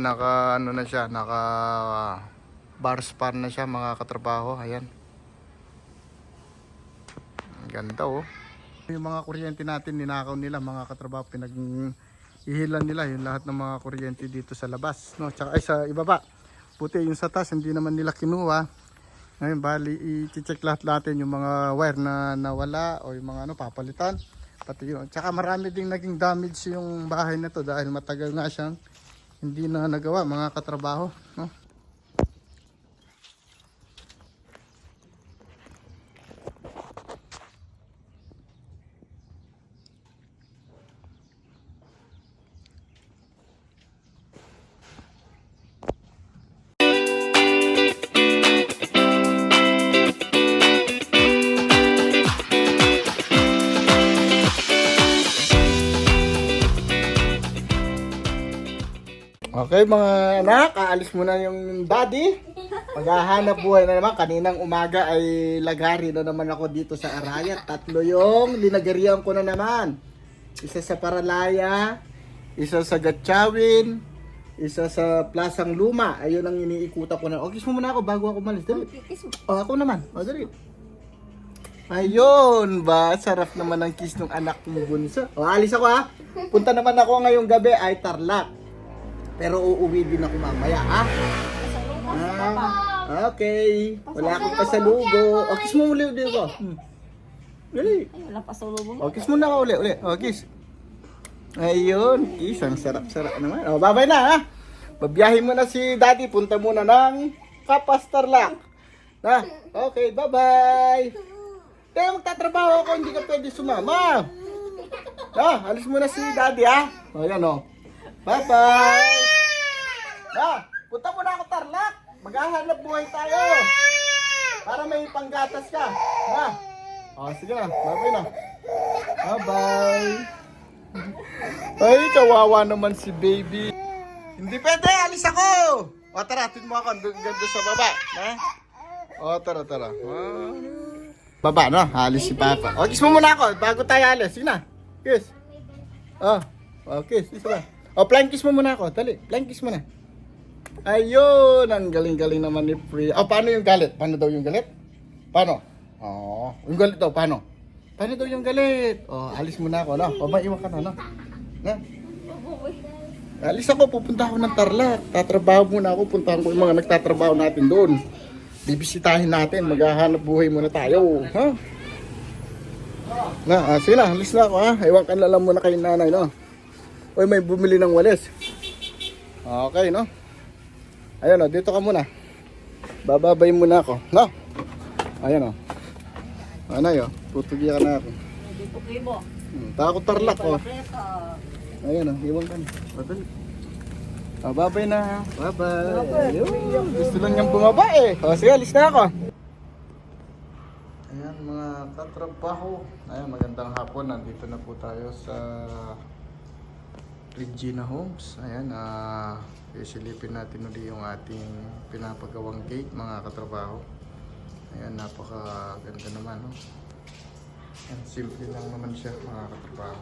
Naka ano na siya, naka bar span na siya mga katrabaho. Ayan. Ganda oh. Yung mga kuryente natin ninakaw nila mga katrabaho pinag ihilan nila yung lahat ng mga kuryente dito sa labas no tsaka ay sa ibaba puti yung sa taas hindi naman nila kinuha ngayon bali i-check lahat natin yung mga wire na nawala o yung mga ano papalitan pati yun tsaka marami ding naging damage yung bahay na to dahil matagal nga siyang hindi na nagawa mga katrabaho no Okay mga anak, aalis muna yung daddy. Maghahanap buhay na naman. Kaninang umaga ay lagari na naman ako dito sa Arayat. Tatlo yung linagarihan ko na naman. Isa sa Paralaya, isa sa Gatchawin, isa sa Plasang Luma. Ayun ang iniikutan ko na. O, kiss mo muna ako bago ako malis. Dali. O, ako naman. O, dali. Ayun ba, sarap naman ang kiss ng anak mo bunso. O, alis ako ha. Punta naman ako ngayong gabi ay Tarlac. Pero uuwi din ako mamaya, ha? Ah, okay. Wala akong pasalubo. O, kiss mo muli ulit ko. Hmm. Dali. Ay, wala pa sa lubong. O, kiss mo na ako ulit, ulit. O, kiss. Ayun, kiss. Ang sarap-sarap naman. O, babay na, ha? Babiyahin mo na si daddy. Punta muna ng Kapas Tarlac. Na? Okay, bye-bye. Kaya magtatrabaho ako, hindi ka pwede sumama. Ah, alis mo na si daddy, ha? O, yan, o. Bye-bye! Na, punta mo na ako Tarlac. Maghahanap buhay tayo. Para may panggatas ka. Na. O, sige na. Bye-bye na. Bye-bye. Ay, kawawa naman si baby. Hindi pwede, alis ako. O, tara, atin mo ako. Doon sa baba. Na? O, tara, tara. Ah. Baba, no? Alis si Papa. O, kiss mo muna ako bago tayo alis. Sige na. Kiss. Oh, oh kiss. Isa ba? O, flying kiss mo muna ako. Dali, flying kiss mo na. Ayun, ang galing-galing naman ni Pri. O, paano yung galit? Paano daw yung galit? Paano? Oh, yung galit daw, paano? Paano daw yung galit? O, alis muna ako, no? O, maiwan ka na, no? Na? Alis ako, pupunta ako ng Tarlac. Tatrabaho muna ako, puntahan ko yung mga nagtatrabaho natin doon. Bibisitahin natin, maghahanap buhay muna tayo. Ha? Na, ah, sige na, alis na ako ha. Ewan ka na lang muna kay nanay, no? Uy, may bumili ng walis. Okay, no? Ayun, no, dito ka muna. Bababay muna ako, no? Ayun, no? Anay, oh, tutugi ka na ako. Mo. Hmm, tako tarlak, oh. Ayun, oh, iwan ka na. Madali. Ah, babay na. Bye-bye. Ayun, gusto lang niyang bumaba eh. O, sige, alis na ako. Ayan, mga katrabaho. Ayan, magandang hapon. Nandito na po tayo sa Regina Homes. Ayan, ah, isilipin natin ulit yung ating pinapagawang gate, mga katrabaho. Ayan, napakaganda naman, no? Ayan, simple lang naman siya, mga katrabaho.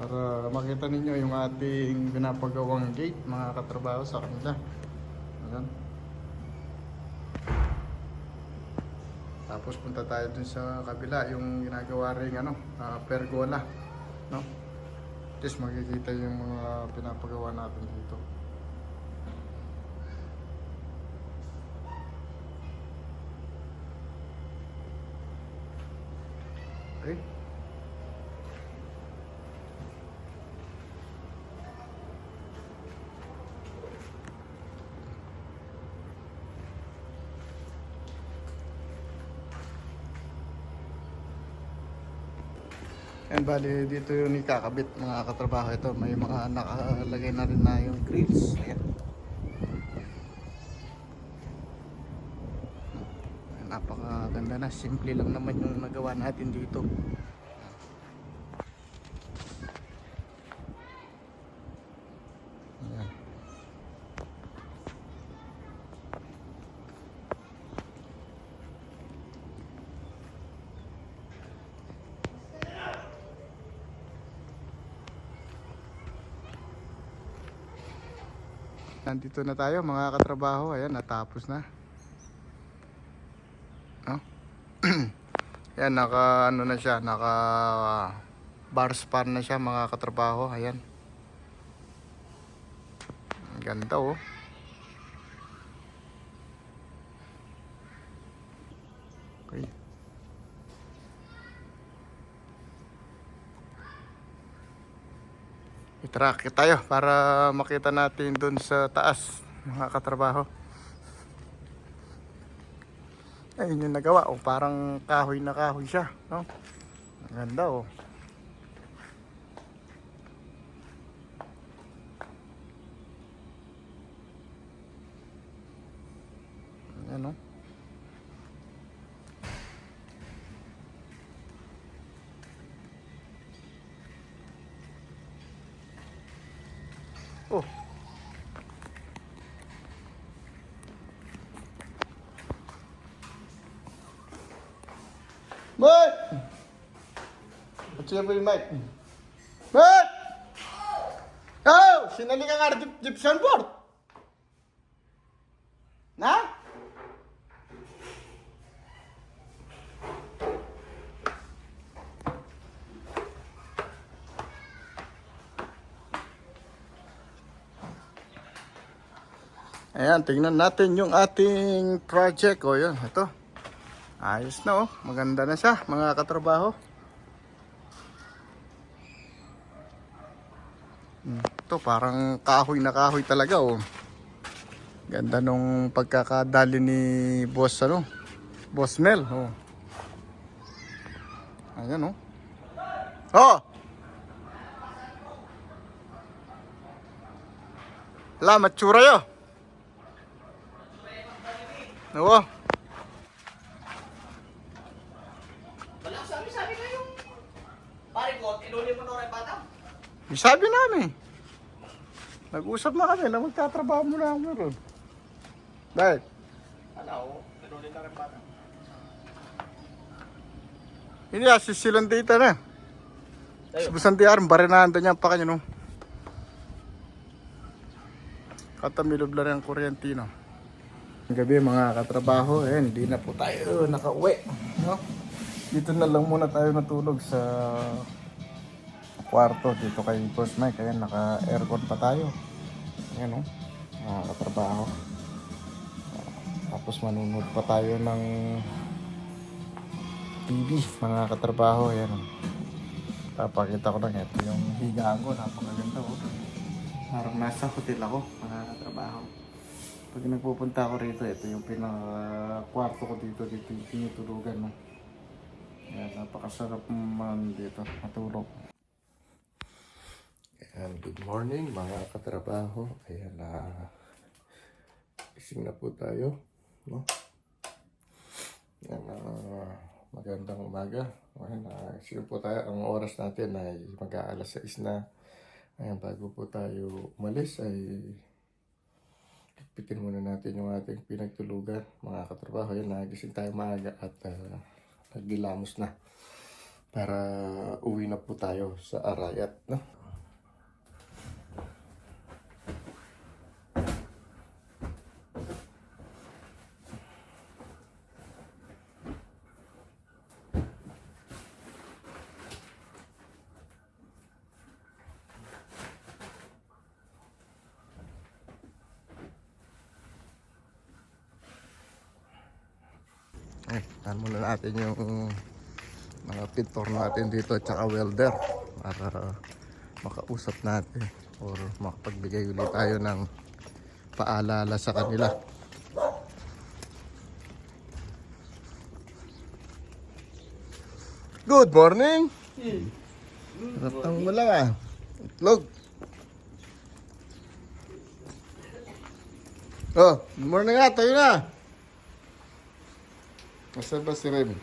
Para makita ninyo yung ating pinapagawang gate, mga katrabaho sa kanila. Ayan. Tapos punta tayo dun sa kabila, yung ginagawa rin ano, ah, pergola. No? Just makikita yung mga pinapagawa natin dito. Okay. Yan, bali dito yung ikakabit mga katrabaho ito. May mga nakalagay na rin na yung grills. Ayan. Napakaganda na. Simple lang naman yung nagawa natin dito. Nandito na tayo mga katrabaho. Ayan, natapos na. Oh. Ayan, naka ano na siya, naka bar span na siya mga katrabaho. Ayan. Ganda oh. Itrak tayo para makita natin dun sa taas mga katrabaho. Ayun yung nagawa. Oh, parang kahoy na kahoy siya. No? Ang ganda oh. Ayan oh Mệt Chưa bị mệt Mệt Ô, xin anh đi ngang ngã chụp chụp sân bột Nào Ayan, tingnan natin yung ating project. O, yun, ito. Ayos na, oh. Maganda na siya, mga katrabaho. Hmm, Ito, parang kahoy na kahoy talaga, oh. Ganda nung pagkakadali ni Boss, ano? Boss Mel, oh. Ayan, oh. Oh! Wala, matsura yun. Oo. Wala, sabi, sabi na yung... Pare ko, tinuli mo na rin bata. Sabi namin. Nag-usap na kami na magtatrabaho muna ako ron. Dahil, Ano, tinuli na rin bata. hindi asis silang data na. Subusan aram, barinahan niya pa kanya no. Katamilob lang ang kuryentino. Gabi mga katrabaho, eh, hindi na po tayo nakauwi. No? Dito na lang muna tayo natulog sa kwarto dito kay Boss Mike. Ayan, naka-aircon pa tayo. Ayan, no? Mga katrabaho. Tapos manunod pa tayo ng TV, mga katrabaho. Ayan, oh. Papakita ko lang ito yung higaan ko. Napakaganda oh. Parang nasa hotel ako, mga katrabaho. Pag nagpupunta ako rito, ito yung pinaka kwarto ko dito, dito yung tinutulugan mo. Ayan, napakasarap man dito, matulog. Ayan, good morning mga katrabaho. Ayan na gising na po tayo. No? Ayan, ah, magandang umaga. Ayan, uh, sige po tayo. Ang oras natin ay mag-aalas 6 na. Ayan, bago po tayo umalis ay pitin muna natin yung ating pinagtulugan. Mga katrabaho, ayan, nagising tayo maaga at uh, naglilamos na para uwi na po tayo sa Arayat. No? Eh, tahan muna natin yung mga pintor natin dito at saka welder para makausap natin or makapagbigay ulit tayo ng paalala sa kanila. Good morning! Sarap ng wala ah. Itlog. Oh, good morning nga, tayo na. Nasaan ba si Remy?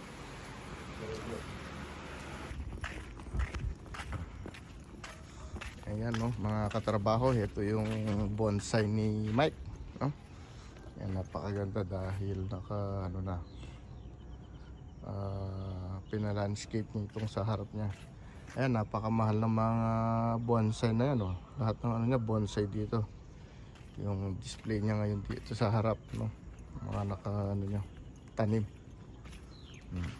Ayan no, mga katrabaho, ito yung bonsai ni Mike. No? Yan, napakaganda dahil naka ano na ah pinalandscape niya itong sa harap niya. Ayan, napakamahal ng mga bonsai na yan. Oh. Lahat ng ano niya, bonsai dito. yung display niya ngayon dito sa harap no mga naka ano niya tanim Hmm.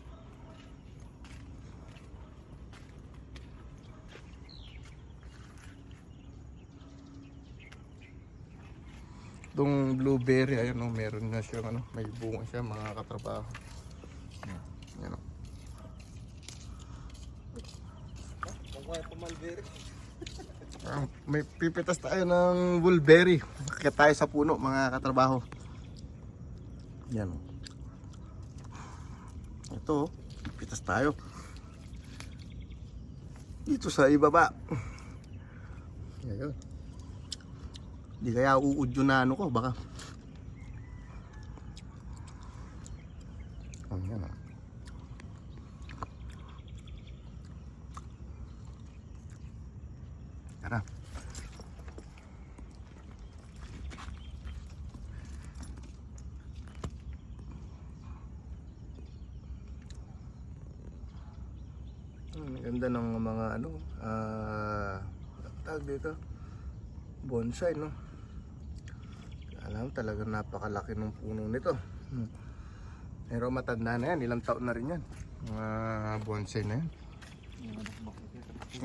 Itong blueberry, ayun no, meron na siya, ano, may bunga siya, mga katrabaho. Yan, Yan o. Ah, may pipitas tayo ng bulberry. Kaya tayo sa puno, mga katrabaho. Yan o. Ito, pipitas tayo. Dito sa ibaba. Ayun. Hindi kaya uudyo na ano ko, baka. Ang yan ah. Tara. Ang ganda ng mga ano, ah, tawag dito, bonsai, no? Alam, talagang napakalaki ng puno nito. Hmm. Pero matanda na yan, ilang taon na rin yan. Mga bonsai na yan.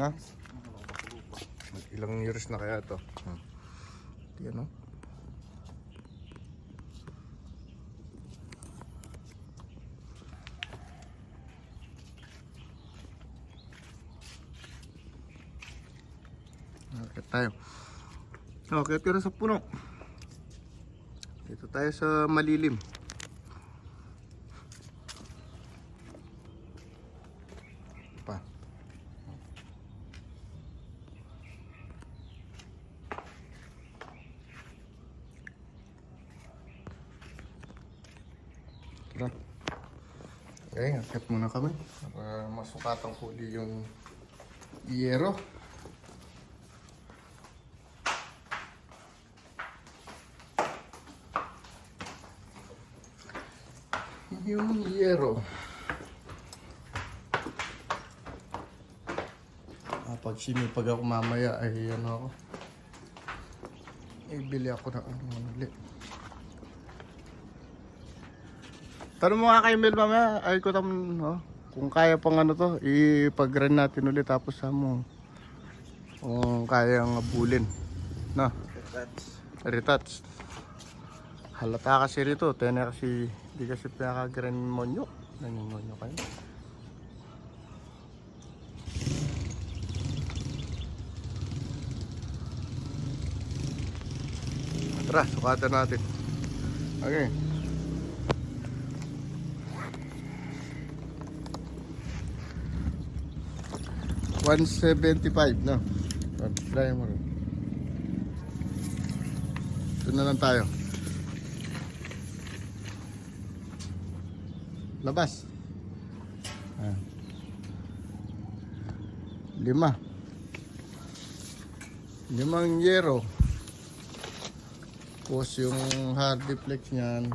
Ha? Ilang years na kaya to? Hmm. Yan, no? Okay tayo. Okay, tira sa puno. Dito tayo sa malilim. Pa. Tara. Okay, akit muna kami para masukatang huli yung yero. Yung yero. Ah, pag sinipag ako mamaya ay ano ako. Ibili ako ng ano ulit. Tanong mo nga kay Mel mamaya, ay ko tam, no? Kung kaya pang ano to, ipag-run natin ulit tapos sa mo. Kung kayang abulin. No? Retouch. Halata kasi rito, tena kasi di kasi pinaka-grand monyo. Nangingonyo kayo. Tara, sukatan natin. Okay. One seventy-five, no? Try mo rin. Ito na lang tayo. Labas. Ah. Lima. Limang yero. Tapos yung hard deflex niyan.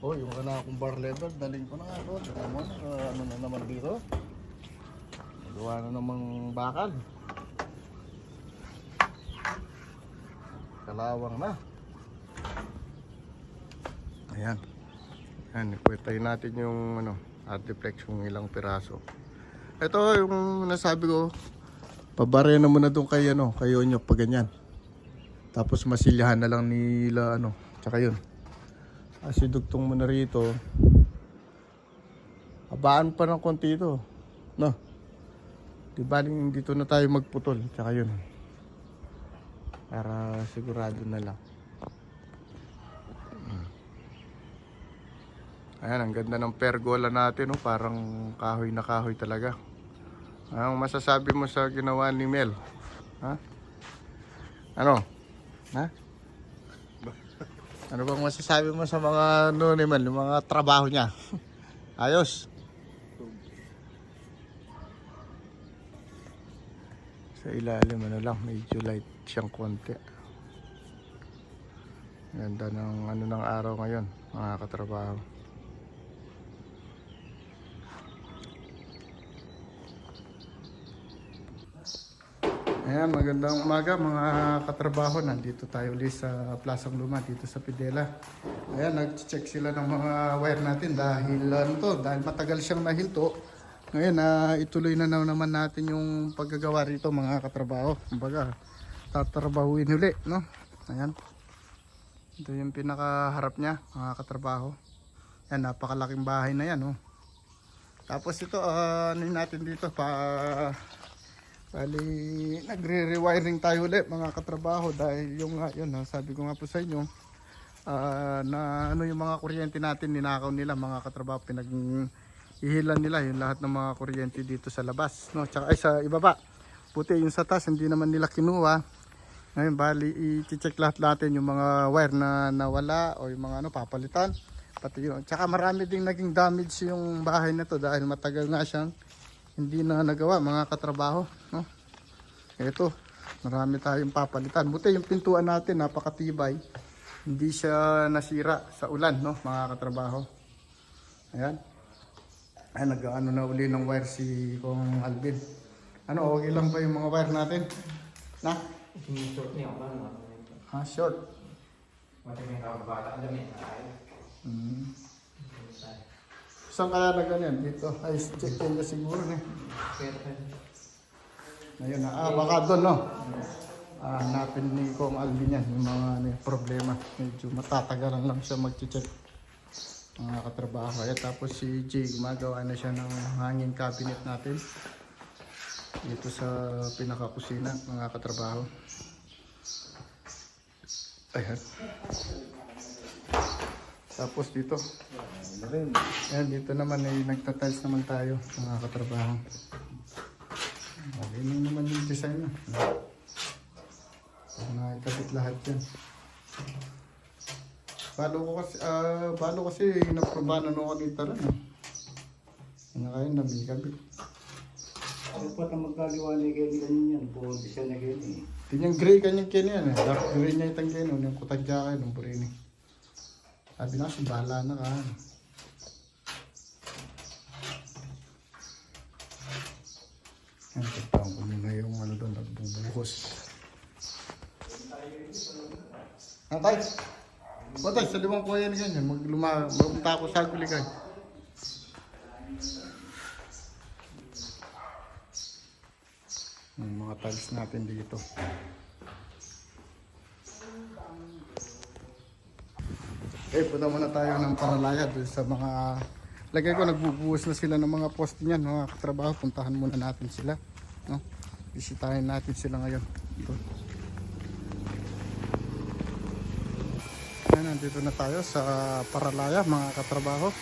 Oh, yung kana akong bar level, daling ko na nga doon. Mo, ah, ano na naman dito? Gawa na namang bakal. Kalawang na. Ayan. Yan, ikwetay natin yung ano, artiflex yung ilang piraso. Ito yung nasabi ko, pabare na muna doon kay ano, kay Onyo pag ganyan. Tapos masilyahan na lang nila ano, tsaka yun. Asidugtong mo na rito. Abaan pa ng konti ito. No? Di baling dito na tayo magputol, tsaka yun. Para sigurado na lang. Ayan, ang ganda ng pergola natin, oh. parang kahoy na kahoy talaga. Anong masasabi mo sa ginawa ni Mel? Ha? Ano? Ha? Ano bang masasabi mo sa mga ano yung mga trabaho niya? Ayos. Sa ilalim ano lang, medyo light siyang konti. Ganda ng ano ng araw ngayon, mga katrabaho. Ayan, magandang umaga mga katrabaho. Nandito tayo ulit sa Plasang Luma dito sa Pidela. Ayan, nag-check sila ng mga wire natin dahil ano to, dahil matagal siyang nahilto. Ngayon, na ituloy na na naman natin yung paggagawa rito mga katrabaho. Kumbaga, tatrabahuin uli, no? Ayan. Ito yung pinakaharap niya, mga katrabaho. Ayan, napakalaking bahay na yan, oh. Tapos ito, ah, ano natin dito, pa Bali, nagre-rewiring tayo ulit mga katrabaho dahil yung nga yun, ah, sabi ko nga po sa inyo ah, na ano yung mga kuryente natin ninakaw nila mga katrabaho pinag ihilan nila yung lahat ng mga kuryente dito sa labas no? Tsaka ay sa ibaba. Puti yung sa taas hindi naman nila kinuha. Ngayon bali i-check lahat natin yung mga wire na nawala o yung mga ano papalitan. Pati yun. Tsaka marami ding naging damage yung bahay na to dahil matagal nga siyang hindi na nagawa mga katrabaho no? Ito marami tayong papalitan. Buti yung pintuan natin napakatibay. Hindi siya nasira sa ulan no mga katrabaho. Ayan. Ay nag-ano na uli ng wire si Kong Alvin. Ano okay lang ba yung mga wire natin? Na? Short niya ano. ha short. Mati may kababata alam niya. hmm. Saan kaya na ganyan dito ay check niya siguro eh. Ayun na. Ah, baka doon, no? Ah, hanapin ni Kong Alvin yan, yung mga ano, problema. Medyo matatagalan lang siya mag-check. Mga katrabaho. Kaya tapos si Jay, gumagawa na siya ng hanging cabinet natin. Dito sa pinakakusina, mga katrabaho. Ayan. Tapos dito. Ayan, dito naman ay nagtatiles naman tayo, mga katrabaho. Okay na naman yung design na. Nakikabit lahat yan. Balo ko kasi, ah, balo kasi naprobanan ako kanita rin. Eh. Ano kayo, nabikabit. Ano pa na magkaliwanag kayo ganyan yan? Buong design na ganyan eh. Tinyang gray kanyang kini yan eh. Dark gray niya itang kini. Yung kutadya kayo, nung burini. Sabi na kasi, bahala na ka. Yan, tagtawang ko muna yung ano doon, nagbubuhos. Ah, tay! O tay, sa limang kuya na ganyan, magluma, magpunta ako sa gulikay. Yung mga tiles natin dito. Eh, punta muna tayo ng Paralaya doon sa mga... Lagay ko, nagbubuhos na sila ng mga post niyan, mga katrabaho. Puntahan muna natin sila. No? Bisitahin natin sila ngayon. Ito. Ayan, nandito na tayo sa Paralaya, mga katrabaho.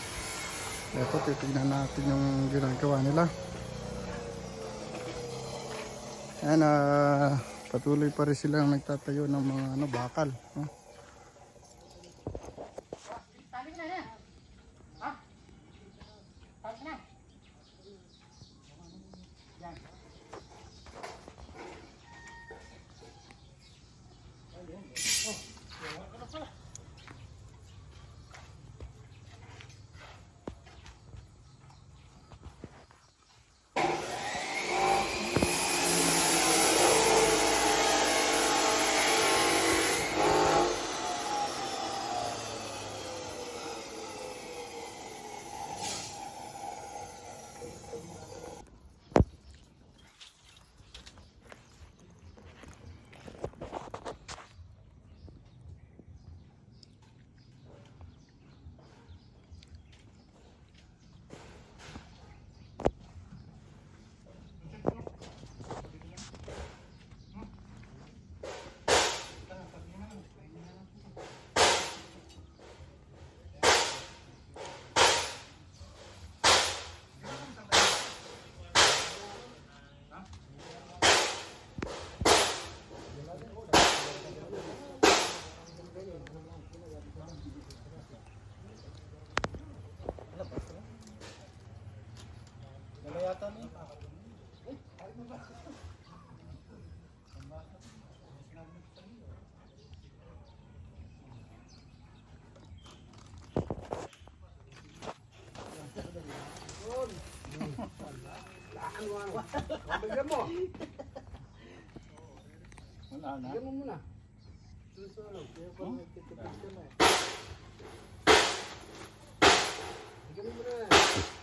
Ito, titignan natin yung ginagawa nila. Ayan, ah, patuloy pa rin silang nagtatayo ng mga ano, bakal. No? bata na yun. Bigyan mo. Wala na. Bigyan mo muna. Susunod. Kaya pa nagtitipid ka na eh. Bigyan mo muna.